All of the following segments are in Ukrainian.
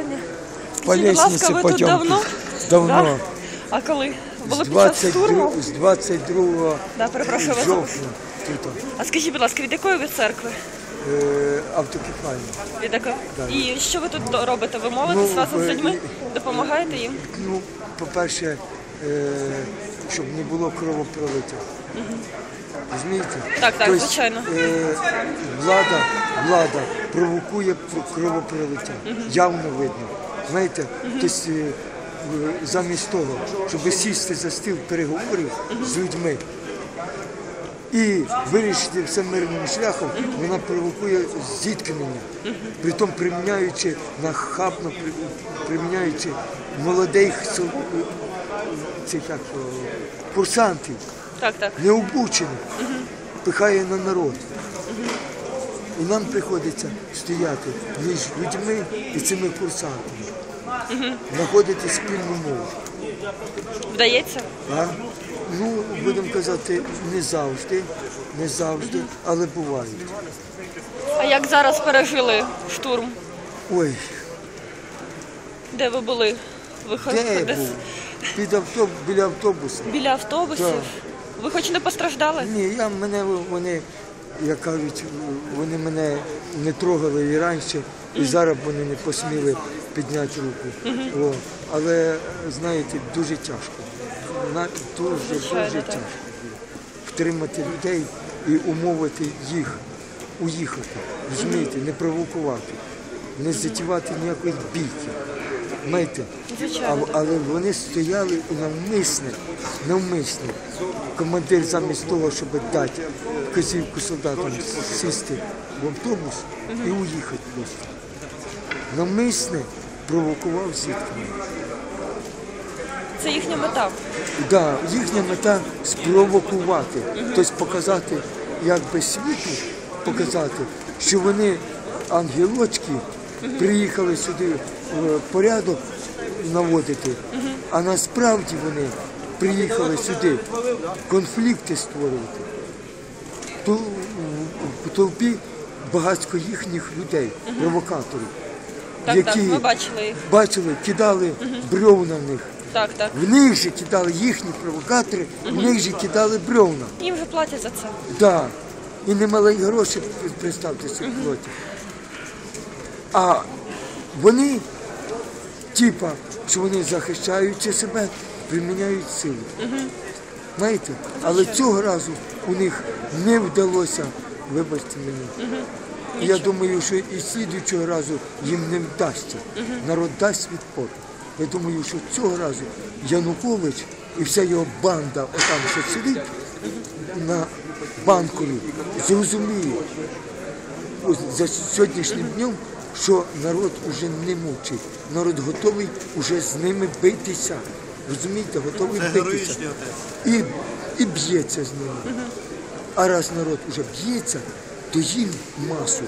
Дня. По Скажіть, будь ласка, ви тут давно? Давно. Да? А коли? Було З під час 22, штурму? з 22 Да, перепрошую вас. жовтня тут А скажіть, будь ласка, від якої ви церкви? е, автокефальна. Від якої? Да. І що ви тут до- робите? Ви молитесь Ну, разом з е, людьми? Допомагаєте їм? Ну, по-перше, е, щоб не було кровопролиття. Розумієте? Так, так, Тобто, звичайно. Е, влада, влада провокує пр- кровопролиття. Явно видно. Знаєте, тобто, е, в- замість того, щоб сісти за стіл переговорів з людьми і вирішити все мирним шляхом, вона провокує зіткнення, притом приміняючи нахабно, при- приміняючи молодих сол- цих як, курсантів, Так, так. необучених, пихає на народ. І нам приходиться стояти між людьми і цими курсантами, знаходити спільну мову. Вдається? А? Ну, будемо казати, не завжди, не завжди, але бувають. А як зараз пережили штурм? Ой, Де ви були? Ви хоч де десь був? Під авто, біля автобуса. біля автобусів? Так. Ви хоч не постраждали? Ні, я мене вони, як кажуть, вони мене не трогали і раніше, і зараз вони не посміли підняти руку. О, але знаєте, дуже тяжко. На- Дуже, Звичайно, дуже так. тяжко. Втримати людей і умовити їх уїхати. Розумієте, не провокувати, не затівати ніякої бійки. Знаєте, але вони стояли навмисне, навмисне. Командир замість того, щоб дати вказівку солдатам сісти в автобус і уїхати просто. Навмисне провокував зіткнення. Це їхня мета. Да, їхня мета спровокувати, тобто показати, як би світу показати, що вони ангелочки приїхали сюди е, порядок наводити, а насправді вони приїхали сюди конфлікти створювати. В толпі багатько їхніх людей, провокаторів, Так, які так, ми бачили їх. бачили, кидали бревна в них. Так, так. В них же кидали їхні провокатори, в них же кидали бревна. Їм вже платять за це. Да. І немалі гроші, представте собі, платять. А вони, типа, що вони захищаючи себе, приміняють силу. Знаєте? Але цього разу у них не вдалося, вибачте мені. Я думаю, що і слідуючого разу їм не вдасться. Народ дасть відпор. Я думаю, що цього разу Янукович і вся його банда, отам що сидить на банкові, зрозуміє за сьогоднішнім днем, що народ уже не мовчить. Народ готовий уже з ними битися. Розумієте, готовий битися. І, і б'ється з ними. А раз народ вже б'ється, то їм масу.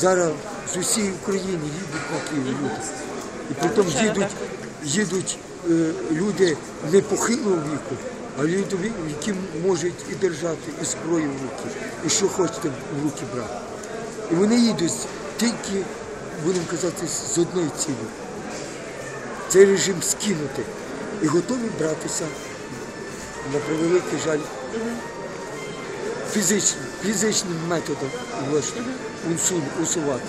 Зараз з усієї України їдуть на Київ люди. І притом Звичайно, їдуть, їдуть е, люди не похилого віку, а люди, ві- які можуть і держати і зброю в руки, і що хочете в руки брати. І вони їдуть тільки, будемо казати, з одної цілі. Цей режим скинути і готові братися на превеликий жаль фізичним, фізичним методом усу- усувати.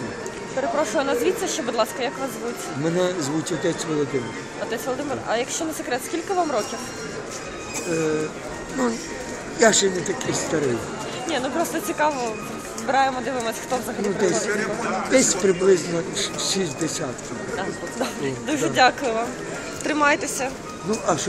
Перепрошую, назвіться ще, будь ласка, як вас звуть? Мене звуть отець Володимир. Отець Володимир. А якщо не секрет, скільки вам років? Ну, я ще не такий старий. Ні, ну просто цікаво. Збираємо, дивимось, хто взагалі Ну, десь, приходить. десь приблизно ш- 60. Да. Дуже дякую вам. Тримайтеся. Ну, а що?